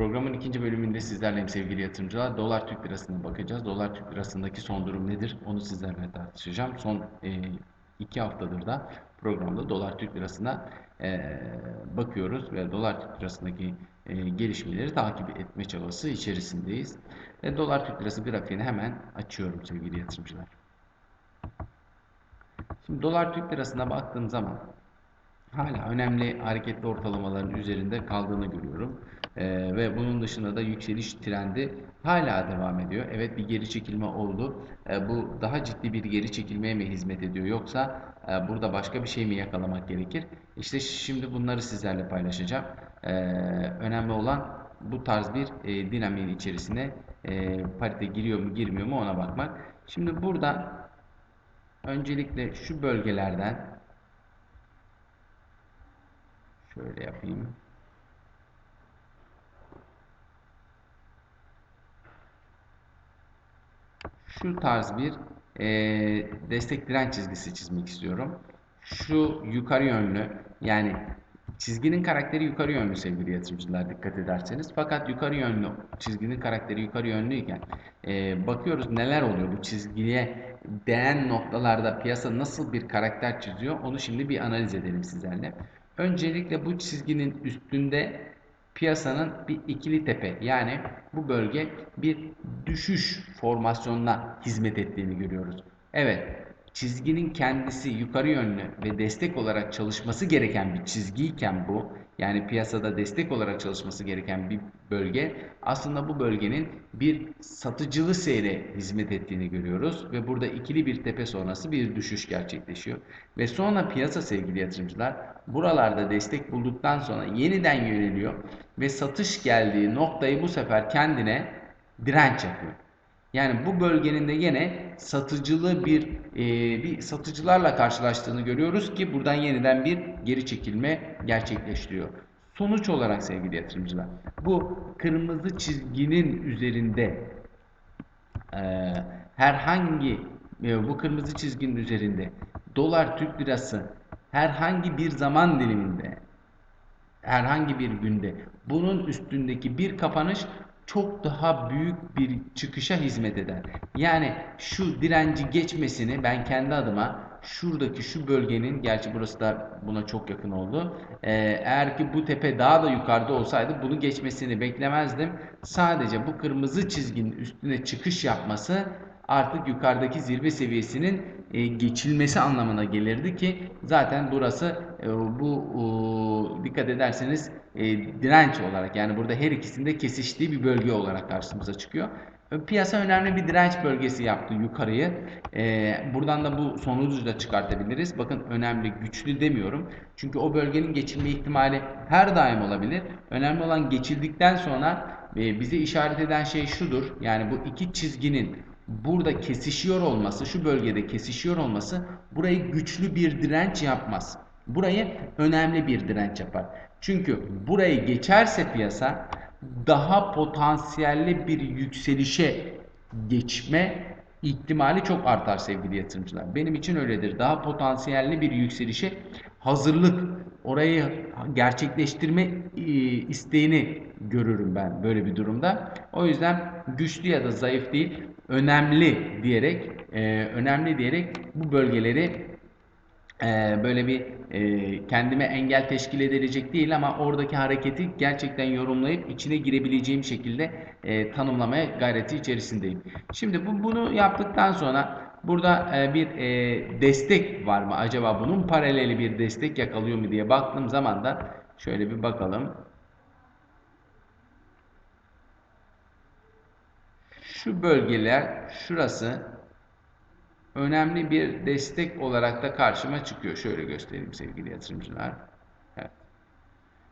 Programın ikinci bölümünde sizlerleyim sevgili yatırımcılar. Dolar Türk lirasına bakacağız. Dolar Türk lirasındaki son durum nedir? Onu sizlerle tartışacağım. Son e, iki haftadır da programda Dolar Türk lirasına e, bakıyoruz ve Dolar Türk lirasındaki e, gelişmeleri takip etme çabası içerisindeyiz. E, Dolar Türk lirası grafiğini hemen açıyorum sevgili yatırımcılar. Şimdi Dolar Türk lirasına baktığım zaman hala önemli hareketli ortalamaların üzerinde kaldığını görüyorum. Ee, ve bunun dışında da yükseliş trendi hala devam ediyor. Evet bir geri çekilme oldu. Ee, bu daha ciddi bir geri çekilmeye mi hizmet ediyor yoksa e, burada başka bir şey mi yakalamak gerekir? İşte şimdi bunları sizlerle paylaşacağım. Ee, önemli olan bu tarz bir e, dinamiğin içerisine e, parite giriyor mu girmiyor mu ona bakmak. Şimdi burada öncelikle şu bölgelerden şöyle yapayım. şu tarz bir e, destek direnç çizgisi çizmek istiyorum. Şu yukarı yönlü yani çizginin karakteri yukarı yönlü sevgili yatırımcılar dikkat ederseniz. Fakat yukarı yönlü çizginin karakteri yukarı yönlüyken e, bakıyoruz neler oluyor bu çizgiye değen noktalarda piyasa nasıl bir karakter çiziyor onu şimdi bir analiz edelim sizlerle. Öncelikle bu çizginin üstünde piyasanın bir ikili tepe yani bu bölge bir düşüş formasyonuna hizmet ettiğini görüyoruz. Evet çizginin kendisi yukarı yönlü ve destek olarak çalışması gereken bir çizgiyken bu yani piyasada destek olarak çalışması gereken bir bölge aslında bu bölgenin bir satıcılı seyre hizmet ettiğini görüyoruz ve burada ikili bir tepe sonrası bir düşüş gerçekleşiyor. Ve sonra piyasa sevgili yatırımcılar buralarda destek bulduktan sonra yeniden yöneliyor ve satış geldiği noktayı bu sefer kendine direnç yapıyor. Yani bu bölgenin de yine satıcılı bir e, bir satıcılarla karşılaştığını görüyoruz ki buradan yeniden bir geri çekilme gerçekleştiriyor. Sonuç olarak sevgili yatırımcılar bu kırmızı çizginin üzerinde e, herhangi e, bu kırmızı çizginin üzerinde dolar Türk lirası herhangi bir zaman diliminde herhangi bir günde bunun üstündeki bir kapanış çok daha büyük bir çıkışa hizmet eder. Yani şu direnci geçmesini ben kendi adıma şuradaki şu bölgenin gerçi burası da buna çok yakın oldu. Ee, eğer ki bu tepe daha da yukarıda olsaydı bunu geçmesini beklemezdim. Sadece bu kırmızı çizginin üstüne çıkış yapması artık yukarıdaki zirve seviyesinin e, geçilmesi anlamına gelirdi ki zaten burası e, bu e, dikkat ederseniz e, direnç olarak yani burada her ikisinde kesiştiği bir bölge olarak karşımıza çıkıyor. Piyasa önemli bir direnç bölgesi yaptı yukarıyı. Buradan da bu sonucu da çıkartabiliriz. Bakın önemli, güçlü demiyorum. Çünkü o bölgenin geçilme ihtimali her daim olabilir. Önemli olan geçildikten sonra e, bize işaret eden şey şudur. Yani bu iki çizginin burada kesişiyor olması, şu bölgede kesişiyor olması burayı güçlü bir direnç yapmaz. Burayı önemli bir direnç yapar. Çünkü burayı geçerse piyasa daha potansiyelli bir yükselişe geçme ihtimali çok artar sevgili yatırımcılar. Benim için öyledir. Daha potansiyelli bir yükselişe hazırlık, orayı gerçekleştirme e, isteğini görürüm ben böyle bir durumda. O yüzden güçlü ya da zayıf değil, önemli diyerek, e, önemli diyerek bu bölgeleri e, böyle bir kendime engel teşkil edilecek değil ama oradaki hareketi gerçekten yorumlayıp içine girebileceğim şekilde tanımlamaya gayreti içerisindeyim. Şimdi bu, bunu yaptıktan sonra burada e, bir e, destek var mı? Acaba bunun paraleli bir destek yakalıyor mu diye baktığım zaman da şöyle bir bakalım. Şu bölgeler şurası önemli bir destek olarak da karşıma çıkıyor. Şöyle göstereyim sevgili yatırımcılar. Evet.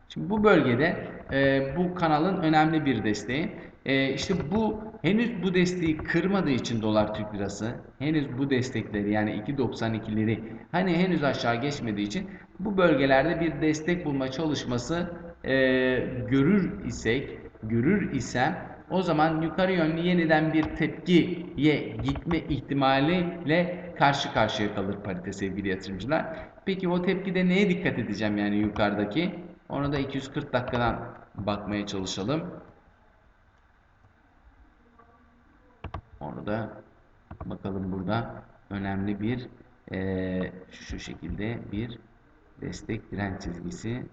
Şimdi bu bölgede e, bu kanalın önemli bir desteği. E, işte bu henüz bu desteği kırmadığı için dolar Türk lirası henüz bu destekleri yani 2.92'leri hani henüz aşağı geçmediği için bu bölgelerde bir destek bulma çalışması e, görür isek görür isem o zaman yukarı yönlü yeniden bir tepkiye gitme ihtimaliyle karşı karşıya kalır parite sevgili yatırımcılar. Peki o tepkide neye dikkat edeceğim yani yukarıdaki? Onu da 240 dakikadan bakmaya çalışalım. Onu da bakalım burada önemli bir eee, şu şekilde bir destek direnç çizgisi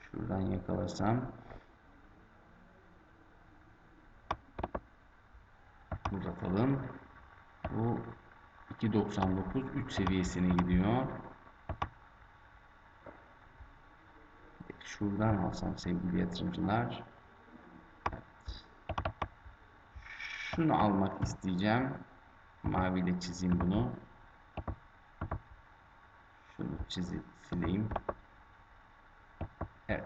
şuradan yakalasam uzatalım. Bu 2.99 3 seviyesine gidiyor. Şuradan alsam sevgili yatırımcılar. Şunu almak isteyeceğim. Maviyle çizeyim bunu. Şunu çizip sileyim. Evet.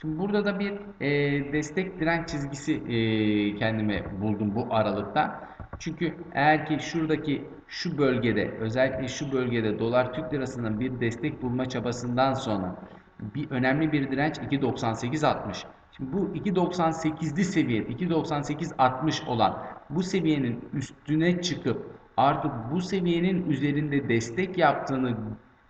Şimdi burada da bir e, destek direnç çizgisi e, kendime buldum bu aralıkta. Çünkü eğer ki şuradaki şu bölgede özellikle şu bölgede dolar Türk lirasının bir destek bulma çabasından sonra bir önemli bir direnç 2.98.60. Şimdi bu 2.98'li seviye 2.98.60 olan bu seviyenin üstüne çıkıp artık bu seviyenin üzerinde destek yaptığını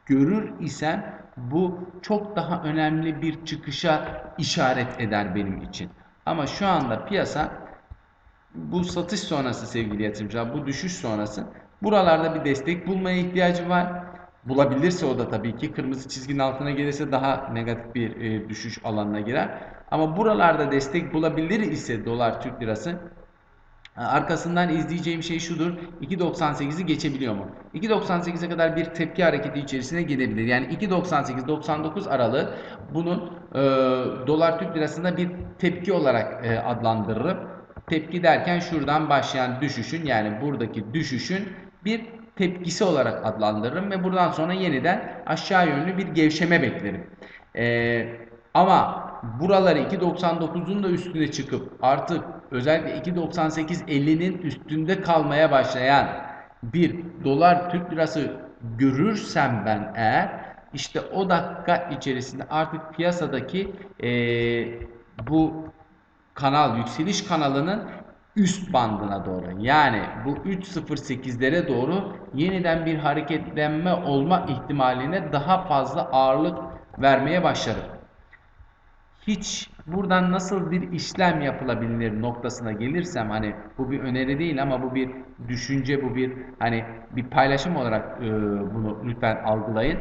görür isem bu çok daha önemli bir çıkışa işaret eder benim için. Ama şu anda piyasa bu satış sonrası sevgili yatırımcılar, bu düşüş sonrası buralarda bir destek bulmaya ihtiyacı var. Bulabilirse o da tabii ki kırmızı çizginin altına gelirse daha negatif bir e, düşüş alanına girer. Ama buralarda destek bulabilir ise dolar Türk lirası Arkasından izleyeceğim şey şudur. 2.98'i geçebiliyor mu? 2.98'e kadar bir tepki hareketi içerisine gidebilir. Yani 2.98-99 aralığı bunun e, dolar Türk lirasında bir tepki olarak e, adlandırırım. Tepki derken şuradan başlayan düşüşün yani buradaki düşüşün bir tepkisi olarak adlandırırım ve buradan sonra yeniden aşağı yönlü bir gevşeme beklerim. E, ama buraları 2.99'un da üstüne çıkıp artık özellikle 2.98.50'nin üstünde kalmaya başlayan bir dolar Türk lirası görürsem ben eğer işte o dakika içerisinde artık piyasadaki e, bu kanal yükseliş kanalının üst bandına doğru yani bu 3.08'lere doğru yeniden bir hareketlenme olma ihtimaline daha fazla ağırlık vermeye başlarım hiç buradan nasıl bir işlem yapılabilir noktasına gelirsem hani bu bir öneri değil ama bu bir düşünce bu bir hani bir paylaşım olarak e, bunu lütfen algılayın.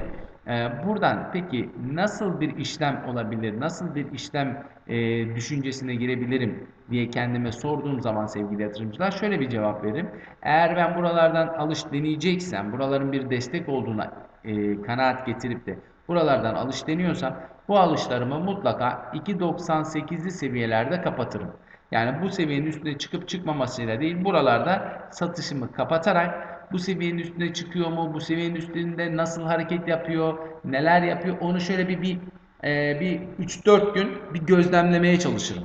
E, buradan peki nasıl bir işlem olabilir, nasıl bir işlem e, düşüncesine girebilirim diye kendime sorduğum zaman sevgili yatırımcılar şöyle bir cevap veririm. Eğer ben buralardan alış deneyeceksem, buraların bir destek olduğuna e, kanaat getirip de buralardan alış deniyorsam bu alışlarımı mutlaka 2.98'li seviyelerde kapatırım. Yani bu seviyenin üstüne çıkıp çıkmamasıyla değil buralarda satışımı kapatarak bu seviyenin üstüne çıkıyor mu? Bu seviyenin üstünde nasıl hareket yapıyor? Neler yapıyor? Onu şöyle bir bir, e, bir 3-4 gün bir gözlemlemeye çalışırım.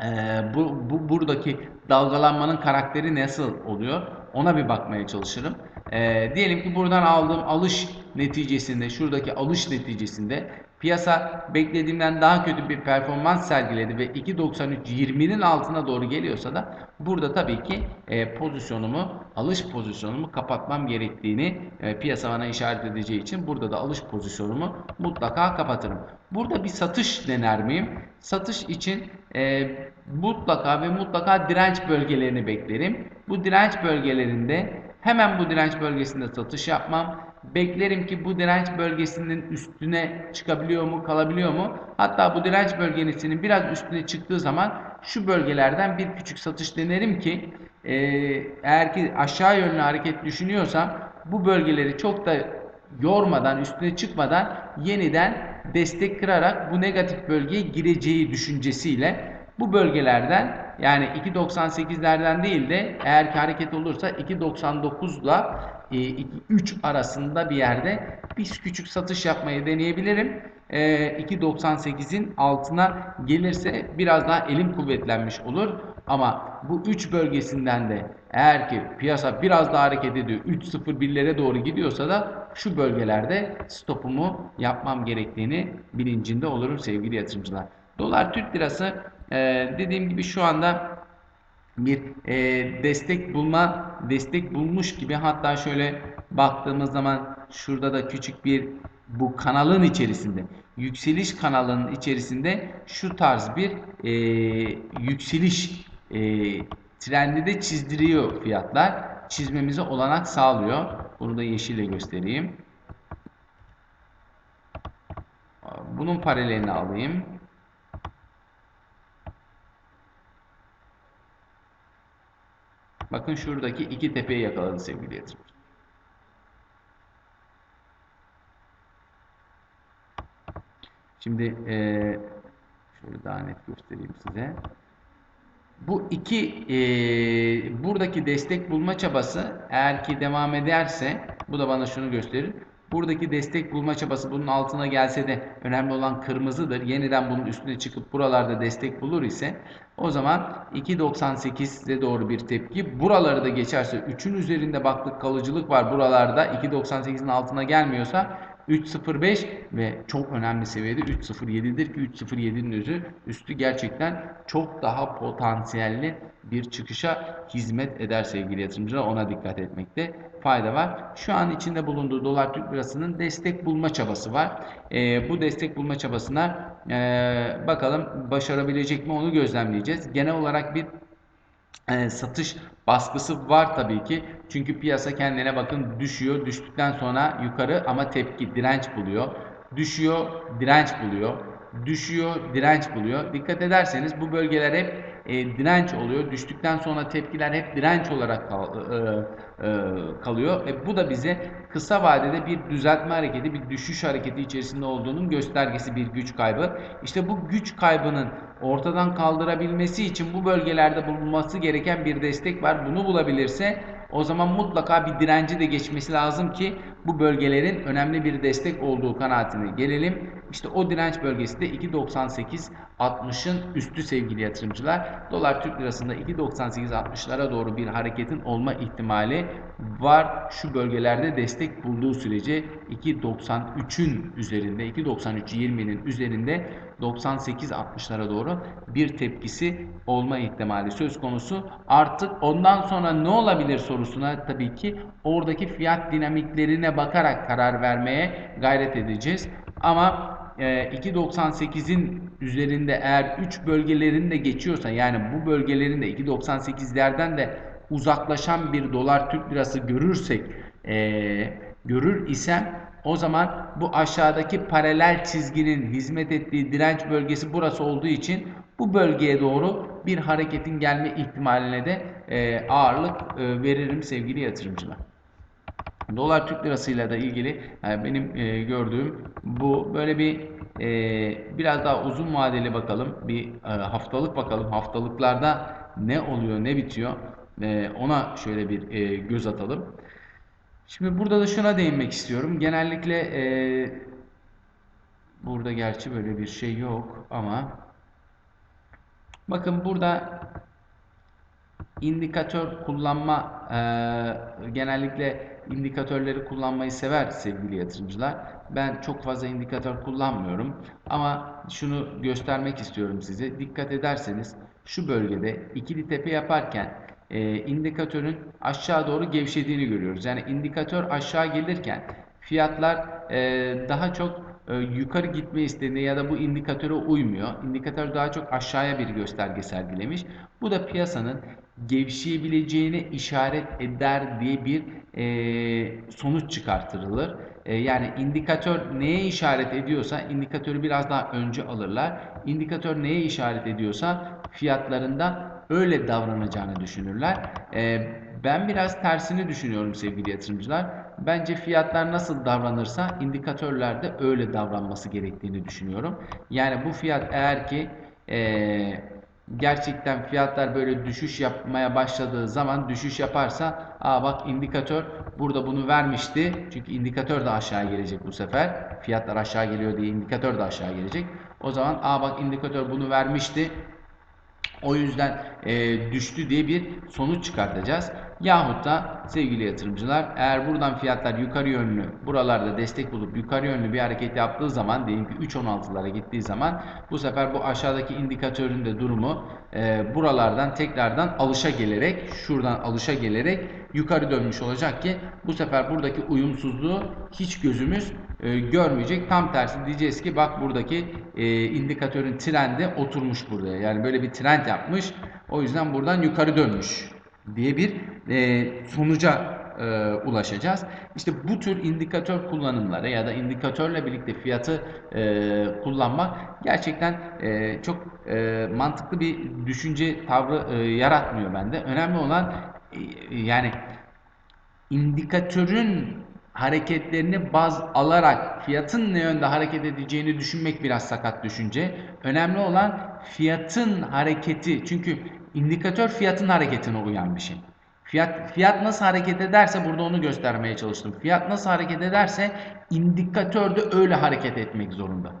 E, bu, bu buradaki dalgalanmanın karakteri nasıl oluyor? Ona bir bakmaya çalışırım. E, diyelim ki buradan aldığım alış neticesinde, şuradaki alış neticesinde Piyasa beklediğimden daha kötü bir performans sergiledi ve 2.93-20'nin altına doğru geliyorsa da burada tabii ki e, pozisyonumu, alış pozisyonumu kapatmam gerektiğini e, piyasa bana işaret edeceği için burada da alış pozisyonumu mutlaka kapatırım. Burada bir satış dener miyim? Satış için e, mutlaka ve mutlaka direnç bölgelerini beklerim. Bu direnç bölgelerinde hemen bu direnç bölgesinde satış yapmam Beklerim ki bu direnç bölgesinin üstüne çıkabiliyor mu, kalabiliyor mu? Hatta bu direnç bölgesinin biraz üstüne çıktığı zaman şu bölgelerden bir küçük satış denerim ki e, eğer ki aşağı yönlü hareket düşünüyorsam bu bölgeleri çok da yormadan, üstüne çıkmadan yeniden destek kırarak bu negatif bölgeye gireceği düşüncesiyle bu bölgelerden yani 2.98'lerden değil de eğer ki hareket olursa 2.99'la 3 arasında bir yerde bir küçük satış yapmayı deneyebilirim. 2.98'in e, altına gelirse biraz daha elim kuvvetlenmiş olur. Ama bu 3 bölgesinden de eğer ki piyasa biraz daha hareket ediyor 3.01'lere doğru gidiyorsa da şu bölgelerde stopumu yapmam gerektiğini bilincinde olurum sevgili yatırımcılar. Dolar Türk lirası e, dediğim gibi şu anda bir e, destek bulma destek bulmuş gibi hatta şöyle baktığımız zaman şurada da küçük bir bu kanalın içerisinde yükseliş kanalının içerisinde şu tarz bir e, yükseliş e, trendi de çizdiriyor fiyatlar. Çizmemize olanak sağlıyor. Bunu da yeşille göstereyim. Bunun paralelini alayım. Bakın şuradaki iki tepeyi yakaladı sevgili yatırımcı. Şimdi e, şöyle daha net göstereyim size. Bu iki e, buradaki destek bulma çabası eğer ki devam ederse bu da bana şunu gösterir. Buradaki destek bulma çabası bunun altına gelse de önemli olan kırmızıdır. Yeniden bunun üstüne çıkıp buralarda destek bulur ise o zaman 2.98'e doğru bir tepki. Buraları da geçerse 3'ün üzerinde baktık kalıcılık var buralarda 2.98'in altına gelmiyorsa 3.05 ve çok önemli seviyede 3.07'dir ki 3.07'nin üzü üstü gerçekten çok daha potansiyelli bir çıkışa hizmet eder sevgili yatırımcılar. Ona dikkat etmekte fayda var. Şu an içinde bulunduğu dolar Türk lirasının destek bulma çabası var. E, bu destek bulma çabasına e, bakalım başarabilecek mi onu gözlemleyeceğiz. Genel olarak bir e, satış baskısı var tabii ki. Çünkü piyasa kendine bakın düşüyor. Düştükten sonra yukarı ama tepki direnç buluyor. Düşüyor, direnç buluyor. Düşüyor, direnç buluyor. Dikkat ederseniz bu bölgeler hep e, direnç oluyor. Düştükten sonra tepkiler hep direnç olarak kal, e, e, kalıyor. E, bu da bize kısa vadede bir düzeltme hareketi, bir düşüş hareketi içerisinde olduğunun göstergesi bir güç kaybı. İşte bu güç kaybının ortadan kaldırabilmesi için bu bölgelerde bulunması gereken bir destek var. Bunu bulabilirse o zaman mutlaka bir direnci de geçmesi lazım ki bu bölgelerin önemli bir destek olduğu kanaatine gelelim. İşte o direnç bölgesi de 2.98 60'ın üstü sevgili yatırımcılar. Dolar Türk lirasında 2.98-60'lara doğru bir hareketin olma ihtimali var. Şu bölgelerde destek bulduğu sürece 2.93'ün üzerinde 2.93-20'nin üzerinde 98-60'lara doğru bir tepkisi olma ihtimali söz konusu. Artık ondan sonra ne olabilir sorusuna tabii ki oradaki fiyat dinamiklerine bakarak karar vermeye gayret edeceğiz. Ama 2.98'in e, üzerinde eğer 3 bölgelerinde geçiyorsa yani bu bölgelerinde 2.98'lerden de uzaklaşan bir dolar Türk lirası görürsek e, görür isem o zaman bu aşağıdaki paralel çizginin hizmet ettiği direnç bölgesi burası olduğu için bu bölgeye doğru bir hareketin gelme ihtimaline de e, ağırlık e, veririm sevgili yatırımcılar. Dolar Türk lirasıyla da ilgili yani benim e, gördüğüm bu böyle bir e, biraz daha uzun vadeli bakalım bir e, haftalık bakalım haftalıklarda ne oluyor ne bitiyor e, ona şöyle bir e, göz atalım. Şimdi burada da şuna değinmek istiyorum. Genellikle e, burada gerçi böyle bir şey yok ama bakın burada indikatör kullanma e, genellikle indikatörleri kullanmayı sever sevgili yatırımcılar. Ben çok fazla indikatör kullanmıyorum ama şunu göstermek istiyorum size. Dikkat ederseniz şu bölgede ikili tepe yaparken e, indikatörün aşağı doğru gevşediğini görüyoruz. Yani indikatör aşağı gelirken fiyatlar e, daha çok e, yukarı gitme isteğinde ya da bu indikatöre uymuyor. İndikatör daha çok aşağıya bir gösterge sergilemiş. Bu da piyasanın gevşeyebileceğine işaret eder diye bir e, sonuç çıkartılır. E, yani indikatör neye işaret ediyorsa indikatörü biraz daha önce alırlar. İndikatör neye işaret ediyorsa fiyatlarında öyle davranacağını düşünürler. E, ben biraz tersini düşünüyorum sevgili yatırımcılar. Bence fiyatlar nasıl davranırsa indikatörler de öyle davranması gerektiğini düşünüyorum. Yani bu fiyat eğer ki e, gerçekten fiyatlar böyle düşüş yapmaya başladığı zaman düşüş yaparsa aa bak indikatör burada bunu vermişti. Çünkü indikatör de aşağı gelecek bu sefer. Fiyatlar aşağı geliyor diye indikatör de aşağı gelecek. O zaman aa bak indikatör bunu vermişti. O yüzden e, düştü diye bir sonuç çıkartacağız. Yahut da sevgili yatırımcılar eğer buradan fiyatlar yukarı yönlü buralarda destek bulup yukarı yönlü bir hareket yaptığı zaman diyelim ki 3.16'lara gittiği zaman bu sefer bu aşağıdaki indikatörün de durumu e, buralardan tekrardan alışa gelerek şuradan alışa gelerek yukarı dönmüş olacak ki bu sefer buradaki uyumsuzluğu hiç gözümüz e, görmeyecek. Tam tersi diyeceğiz ki bak buradaki e, indikatörün trendi oturmuş buraya. Yani böyle bir trend yapmış. O yüzden buradan yukarı dönmüş diye bir e, sonuca e, ulaşacağız. İşte bu tür indikatör kullanımları ya da indikatörle birlikte fiyatı e, kullanmak gerçekten e, çok e, mantıklı bir düşünce tavrı e, yaratmıyor bende. Önemli olan e, yani indikatörün hareketlerini baz alarak fiyatın ne yönde hareket edeceğini düşünmek biraz sakat düşünce. Önemli olan fiyatın hareketi. Çünkü indikatör fiyatın hareketine uyan bir şey. Fiyat, fiyat nasıl hareket ederse burada onu göstermeye çalıştım. Fiyat nasıl hareket ederse indikatör de öyle hareket etmek zorunda.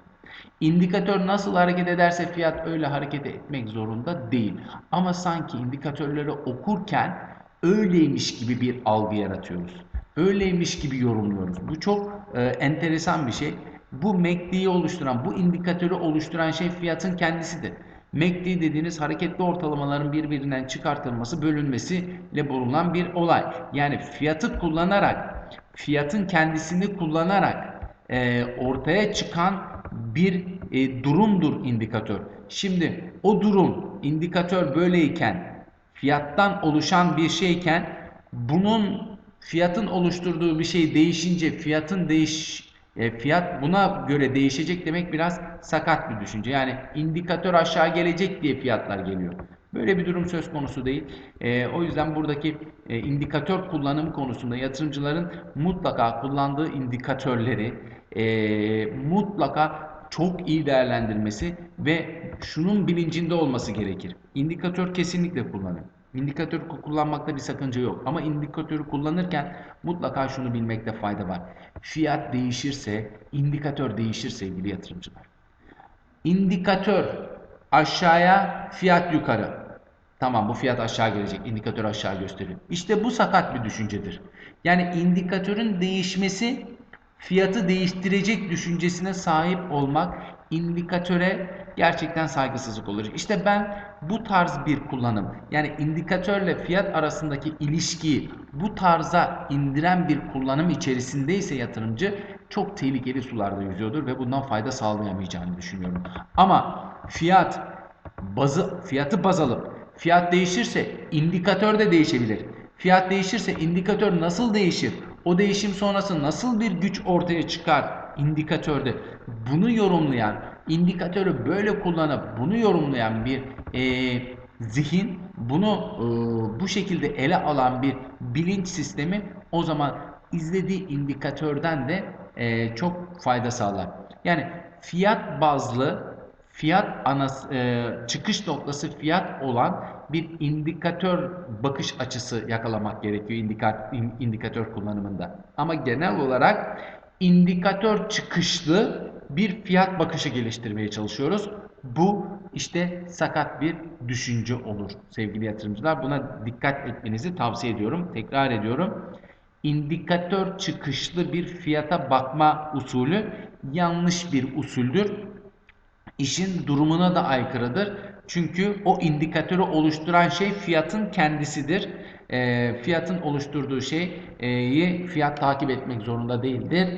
İndikatör nasıl hareket ederse fiyat öyle hareket etmek zorunda değil. Ama sanki indikatörleri okurken öyleymiş gibi bir algı yaratıyoruz. Öyleymiş gibi yorumluyoruz. Bu çok e, enteresan bir şey. Bu MACD'yi oluşturan, bu indikatörü oluşturan şey fiyatın kendisidir. MACD dediğiniz hareketli ortalamaların birbirinden çıkartılması, bölünmesiyle bulunan bir olay. Yani fiyatı kullanarak, fiyatın kendisini kullanarak e, ortaya çıkan bir e, durumdur indikatör. Şimdi o durum, indikatör böyleyken, fiyattan oluşan bir şeyken, bunun fiyatın oluşturduğu bir şey değişince fiyatın değiş e, fiyat buna göre değişecek demek biraz sakat bir düşünce. Yani indikatör aşağı gelecek diye fiyatlar geliyor. Böyle bir durum söz konusu değil. E, o yüzden buradaki e, indikatör kullanım konusunda yatırımcıların mutlaka kullandığı indikatörleri e, mutlaka çok iyi değerlendirmesi ve şunun bilincinde olması gerekir. İndikatör kesinlikle kullanın. İndikatör kullanmakta bir sakınca yok. Ama indikatörü kullanırken mutlaka şunu bilmekte fayda var. Fiyat değişirse, indikatör değişir sevgili yatırımcılar. İndikatör aşağıya, fiyat yukarı. Tamam bu fiyat aşağı gelecek, indikatör aşağı gösterir. İşte bu sakat bir düşüncedir. Yani indikatörün değişmesi fiyatı değiştirecek düşüncesine sahip olmak indikatöre gerçekten saygısızlık olur. İşte ben bu tarz bir kullanım yani indikatörle fiyat arasındaki ilişkiyi bu tarza indiren bir kullanım içerisindeyse yatırımcı çok tehlikeli sularda yüzüyordur ve bundan fayda sağlayamayacağını düşünüyorum. Ama fiyat bazı fiyatı baz alıp fiyat değişirse indikatör de değişebilir. Fiyat değişirse indikatör nasıl değişir? O değişim sonrası nasıl bir güç ortaya çıkar indikatörde? Bunu yorumlayan, indikatörü böyle kullanıp bunu yorumlayan bir e, zihin, bunu e, bu şekilde ele alan bir bilinç sistemi o zaman izlediği indikatörden de e, çok fayda sağlar. Yani fiyat bazlı fiyat anası, e, çıkış noktası fiyat olan bir indikatör bakış açısı yakalamak gerekiyor indikat, indikatör kullanımında. Ama genel olarak indikatör çıkışlı bir fiyat bakışı geliştirmeye çalışıyoruz. Bu işte sakat bir düşünce olur sevgili yatırımcılar. Buna dikkat etmenizi tavsiye ediyorum. Tekrar ediyorum. İndikatör çıkışlı bir fiyata bakma usulü yanlış bir usuldür işin durumuna da aykırıdır. Çünkü o indikatörü oluşturan şey fiyatın kendisidir. E, fiyatın oluşturduğu şeyi fiyat takip etmek zorunda değildir.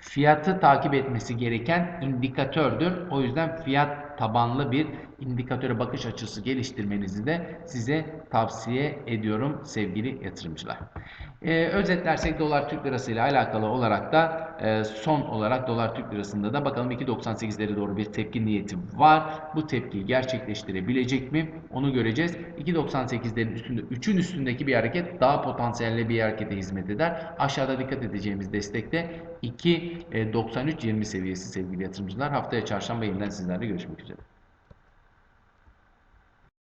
Fiyatı takip etmesi gereken indikatördür. O yüzden fiyat tabanlı bir indikatöre bakış açısı geliştirmenizi de size tavsiye ediyorum sevgili yatırımcılar. Ee, özetlersek dolar Türk lirası ile alakalı olarak da e, son olarak dolar Türk lirasında da bakalım 2.98'lere doğru bir tepki niyeti var. Bu tepkiyi gerçekleştirebilecek mi? Onu göreceğiz. 2.98'lerin üstünde 3'ün üstündeki bir hareket daha potansiyelli bir harekete hizmet eder. Aşağıda dikkat edeceğimiz destekte 2.93.20 seviyesi sevgili yatırımcılar. Haftaya çarşamba yeniden sizlerle görüşmek üzere.